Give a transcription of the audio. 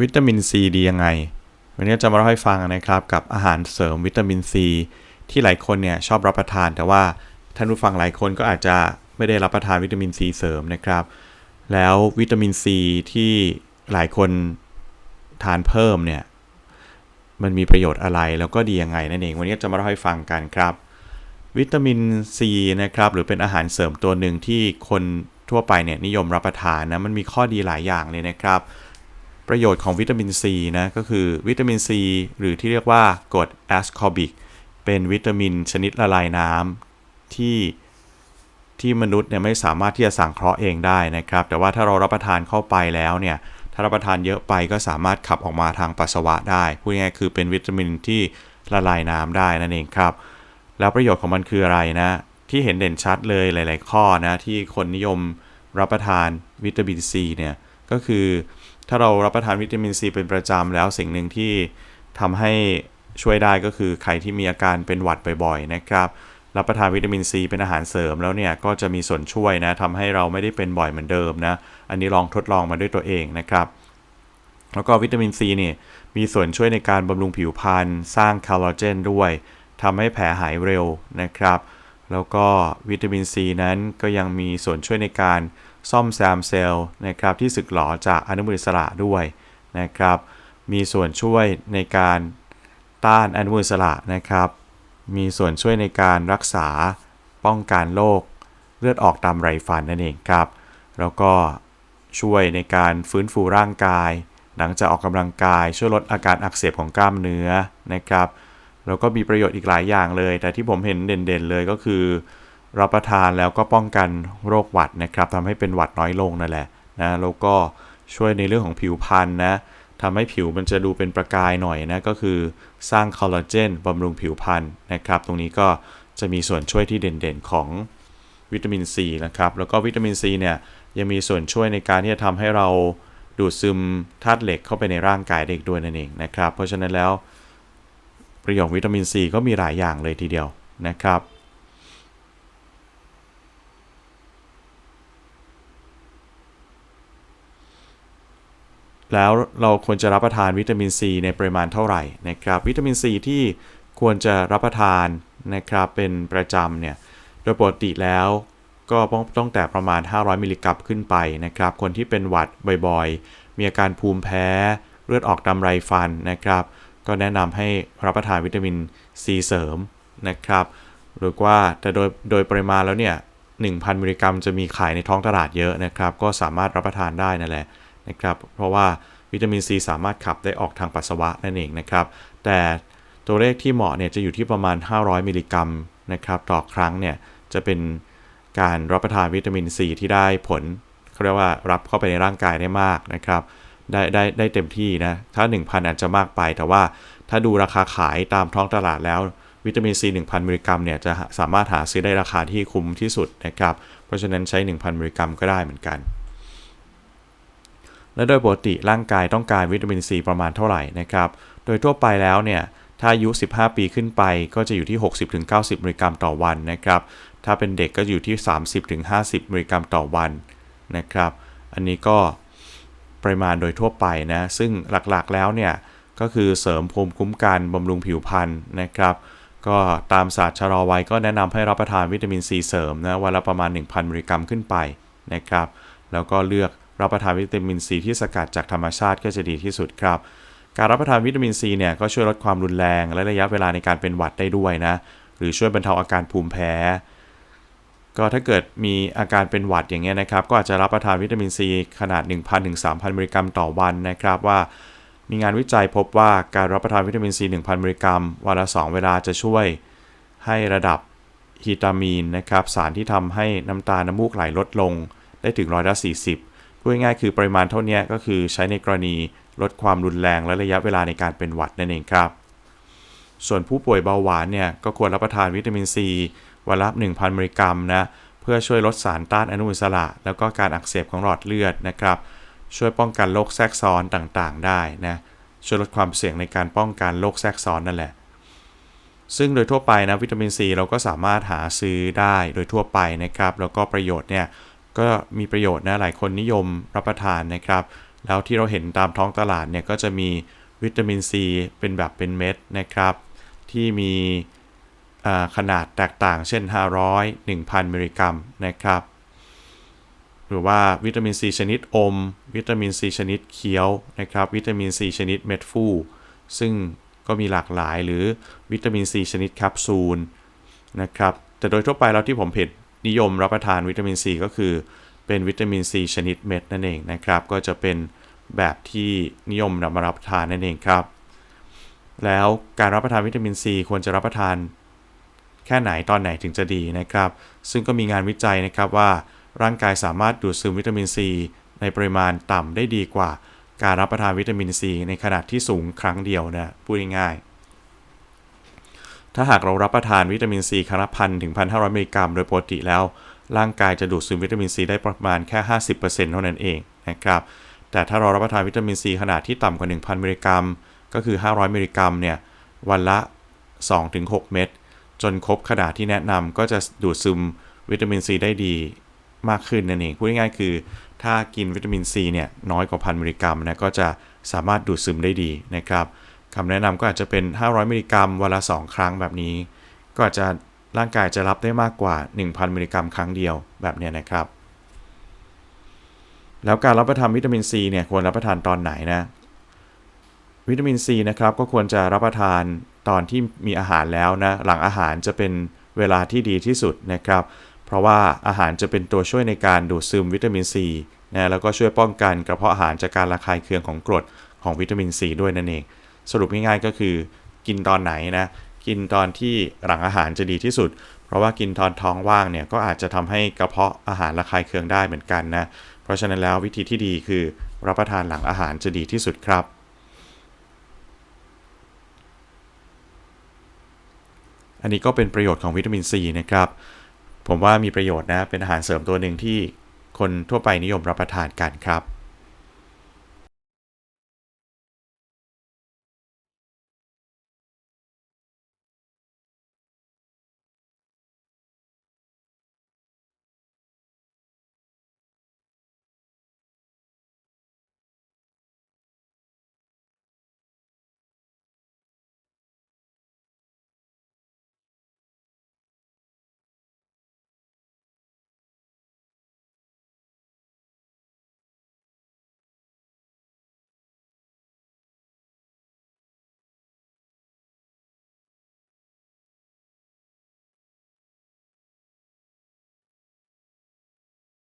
วิตามินซีดียังไง วันนี้จะมาเล่าให้ฟังนะครับกับอาหารเสริมวิตามินซีที่หลายคนเนี่ยชอบรับประทาน แต่ว่าท่านผู้ฟังหลายคนก็อาจจะไม่ได้รับประทานวิตามินซีเสริมนะครับ แล้ววิตามินซีที่หลายคนทานเพิ่มเนี่ยมันมีประโยชน์อะไรแล้วก็ดียังไงนั่นเองวันนี้จะมาเล่าให้ฟังกันครับ วิตามินซีนะครับหรือเป็นอาหารเสริมตัวหนึ่งที่คนทั่วไปเนี่ยนิยมรับประทานนะมันมีข้อดีหลายอย่างเลยนะครับ ประโยชน์ของวิตามินซีนะก็คือวิตามินซีหรือที่เรียกว่ากรดแอสคอบิกเป็นวิตามินชนิดละลายน้ำที่ที่มนุษย์เนี่ยไม่สามารถที่จะสังเคราะห์เองได้นะครับ แต่ว่าถ้าเรารับประทานเข้าไปแล้วเนี่ยถ้ารับประทานเยอะไปก็สามารถขับออกมาทางปัสสาวะได้พูดง่ายๆคือเป็นวิตามินที่ละลายน้ำได้นั่นเองครับ แล้วประโยชน์ของมันคืออะไรนะ ที่เห็นเด่นชัดเลยหลาย ๆ ข้อนะที่คนนิยมรับประทานวิตามินซีเนี่ยก็คือ ถ้าเรารับประทานวิตามินซีเป็นประจำแล้วสิ่งหนึ่งที่ทำให้ช่วยได้ก็คือใครที่มีอาการเป็นหวัดบ่อยๆนะครับ รับประทานวิตามินซีเป็นอาหารเสริมแล้วเนี่ยก็จะมีส่วนช่วยนะทำให้เราไม่ได้เป็นบ่อยเหมือนเดิมนะอันนี้ลองทดลองมาด้วยตัวเองนะครับแล้วก็วิตามินซีเนี่ยมีส่วนช่วยในการบำรุงผิวพรรณสร้างคอลลาเจนด้วยทำให้แผลหายเร็วนะครับ แล้วก็วิตามินซีนั้นก็ยังมีส่วนช่วยในการซ่อมแซมเซลล์นะครับที่สึกหรอจากอนุมูลอิสระด้วยนะครับ มีส่วนช่วยในการต้านอนุมูลอิสระนะครับ มีส่วนช่วยในการรักษาป้องกันโรคเลือดออกตามไรฟันนั่นเองครับ แล้วก็ช่วยในการฟื้นฟูร่างกาย หลังจากออกกำลังกายช่วยลดอาการอักเสบของกล้ามเนื้อนะครับ แล้วก็มีประโยชน์อีกหลายอย่างเลย แต่ที่ผมเห็นเด่นๆเลยก็คือ รับประทานแล้วก็ป้องกันโรคหวัดนะครับทำให้เป็นหวัดน้อยลงนั่นแหละนะแล้วก็ช่วยในเรื่องของผิวพรรณนะทำให้ผิวมันจะดูเป็นประกายหน่อยนะก็คือสร้างคอลลาเจนบำรุงผิวพรรณนะครับ ตรงนี้ก็จะมีส่วนช่วยที่เด่นๆของวิตามินซีนะครับ แล้วก็วิตามินซีเนี่ยยังมีส่วนช่วยในการที่จะทำให้เราดูดซึมธาตุเหล็กเข้าไปในร่างกายเด็กด้วยนั่นเองนะครับ เพราะฉะนั้นแล้ว ประโยชน์วิตามินซีก็มีหลายอย่างเลยทีเดียวนะครับ แล้วเราควรจะรับประทานวิตามินซีในปริมาณเท่าไหร่นะครับ วิตามินซีที่ควรจะรับประทานนะครับเป็นประจำเนี่ยโดยปกติแล้วก็ต้องแต่ประมาณ 500 มิลลิกรัมขึ้นไปนะครับ คนที่เป็นหวัดบ่อยๆ มีอาการภูมิแพ้ เลือดออกตามไรฟันนะครับ ก็แนะนำให้รับประทานวิตามินซีเสริมนะครับหรือว่าแต่โดยโดยปริมาณแล้วเนี่ย1,000 มิลลิกรัมจะมีขายในท้องตลาดเยอะนะครับ ก็สามารถรับประทานได้นั่นแหละนะครับ เพราะว่าวิตามินซีสามารถขับได้ออกทางปัสสาวะนั่นเองนะครับ แต่ตัวเลขที่เหมาะเนี่ยจะอยู่ที่ประมาณ 500 มิลลิกรัมนะครับต่อครั้งเนี่ยจะเป็นการรับประทานวิตามินซีที่ได้ผลเขาเรียกว่ารับเข้าไปในร่างกายได้มากนะครับ ได้ได้ได้เต็มที่นะ ถ้า 1,000 อาจจะมากไป แต่ว่าถ้าดูราคาขายตามท้องตลาดแล้ว วิตามินซี1,000 มิลลิกรัมเนี่ยจะสามารถหาซื้อได้ราคาที่คุ้มที่สุดนะครับ เพราะฉะนั้นใช้ 1,000 มิลลิกรัมก็ได้เหมือนกัน และโดยปกติร่างกายต้องการวิตามินซีประมาณเท่าไหร่นะครับ โดยทั่วไปแล้วเนี่ยถ้าอายุ 15 ปีขึ้นไปก็จะอยู่ที่ 60-90 มิลลิกรัมต่อวันนะครับ ถ้าเป็นเด็กก็อยู่ที่ 30-50 มิลลิกรัมต่อวันนะครับ อันนี้ก็ ปริมาณโดยทั่วไปนะ ซึ่งหลักๆแล้วเนี่ยก็คือเสริมภูมิคุ้มกันบำรุงผิวพรรณนะครับ ก็ตามศาสตร์ชะลอวัยก็แนะนำให้รับประทานวิตามินซีเสริมนะวันละประมาณ 1,000 มิลลิกรัมขึ้นไปนะครับ แล้วก็เลือกรับประทานวิตามินซีที่สกัดจากธรรมชาติก็จะดีที่สุดครับ การรับประทานวิตามินซีเนี่ยก็ช่วยลดความรุนแรง และระยะเวลาในการเป็นหวัดได้ด้วยนะ หรือช่วยบรรเทาอาการภูมิแพ้ ก็ถ้าเกิดมีอาการเป็นหวัดอย่างเงี้ยนะครับ ก็อาจจะรับประทานวิตามินซีขนาด 1,000ถึง3,000 มิลลิกรัมต่อวันนะครับว่า มีงานวิจัยพบว่าการรับประทานวิตามินซี 1,000 มิลลิกรัมวันละ 2 เวลาจะช่วยให้ระดับฮีตามีนนะครับสารที่ทำให้น้ำตาลน้ำมูกไหลลดลงได้ถึงร้อยละ40พูดง่ายๆคือปริมาณเท่านี้ก็คือใช้ในกรณีลดความรุนแรงและระยะเวลาในการเป็นหวัดนั่นเองครับ ส่วนผู้ป่วยเบาหวานเนี่ยก็ควรรับประทานวิตามินซี วันละ 1,000 มิลลิกรัมนะเพื่อช่วยลดสารต้านอนุมูลอิสระ แล้วก็การอักเสบของหลอดเลือดนะครับช่วยป้องกันโรคแทรกซ้อนต่างๆ ได้นะช่วยลดความเสี่ยงในการป้องกันโรคแทรกซ้อนนั่นแหละ ซึ่งโดยทั่วไปนะวิตามินซีเราก็สามารถหาซื้อได้โดยทั่วไปนะครับ แล้วก็ประโยชน์เนี่ยก็มีประโยชน์นะหลายคนนิยมรับประทานนะครับ แล้วที่เราเห็นตามท้องตลาดเนี่ยก็จะมีวิตามินซีเป็นแบบเป็นเม็ดนะครับ ที่มี ขนาดแตกต่างเช่น 500 1,000 มิลลิกรัมนะครับ หรือว่าวิตามินซีชนิดอม วิตามินซีชนิดเคี้ยวนะครับ วิตามินซีชนิดเม็ดฟูซึ่งก็มีหลากหลายหรือวิตามินซีชนิดแคปซูลนะครับ แต่โดยทั่วไปแล้วที่ผมเห็นนิยมรับประทานวิตามินซีก็คือเป็นวิตามินซีชนิดเม็ดนั่นเองนะครับ ก็จะเป็นแบบที่นิยมนำมารับประทานนั่นเองครับ แล้วการรับประทานวิตามินซีควรจะรับประทาน แค่ไหนตอนไหนถึงจะดีนะครับ ซึ่งก็มีงานวิจัยนะครับว่า ร่างกายสามารถดูดซึมวิตามินซีในปริมาณต่ำได้ดีกว่า การรับประทานวิตามินซีในขนาดที่สูงครั้งเดียวนะพูดง่ายๆถ้าหากเรารับประทานวิตามินซีครั้งละพันถึงพันห้าร้อยมิลลิกรัมโดยปกติแล้ว ร่างกายจะดูดซึมวิตามินซีได้ประมาณแค่ 50%เท่านั้นเองนะครับแต่ถ้าเรารับประทานวิตามินซีขนาดที่ต่ำกว่า 1,000 มิลลิกรัม ก็คือ 500 มิลลิกรัมเนี่ยวันละ 2-6 เม็ด จนครบขนาดที่แนะนำก็จะดูดซึมวิตามินซีได้ดีมากขึ้นนั่นเองพูดง่ายๆคือ ถ้ากินวิตามินซีเนี่ยน้อยกว่าพันมิลลิกรัมนะก็จะสามารถดูดซึมได้ดีนะครับคำแนะนำก็อาจจะเป็น 500 มิลลิกรัมวันละ 2 ครั้งแบบนี้ ก็อาจจะร่างกายจะรับได้มากกว่า 1,000 มิลลิกรัมครั้งเดียวแบบนี้นะครับ แล้วการรับประทานวิตามินซีเนี่ยควรรับประทานตอนไหนนะ วิตามินซีนะครับก็ควรจะรับประทาน ตอนที่มีอาหารแล้วนะหลังอาหารจะเป็นเวลาที่ดีที่สุดนะครับ เพราะว่าอาหารจะเป็นตัวช่วยในการดูดซึมวิตามินซีนะแล้วก็ช่วยป้องกันกระเพาะอาหารจากการระคายเคืองของกรดของวิตามินซีด้วยนั่นเอง สรุปง่ายๆก็คือกินตอนไหนนะกินตอนที่หลังอาหารจะดีที่สุด เพราะว่ากินตอนท้องว่างเนี่ยก็อาจจะทำให้กระเพาะอาหารระคายเคืองได้เหมือนกันนะเพราะฉะนั้นแล้ววิธีที่ดีคือ รับประทานหลังอาหารจะดีที่สุดครับ อันนี้ก็เป็นประโยชน์ของวิตามินซีนะครับ ผมว่ามีประโยชน์นะ เป็นอาหารเสริมตัวหนึ่งที่คนทั่วไปนิยมรับประทานกันครับ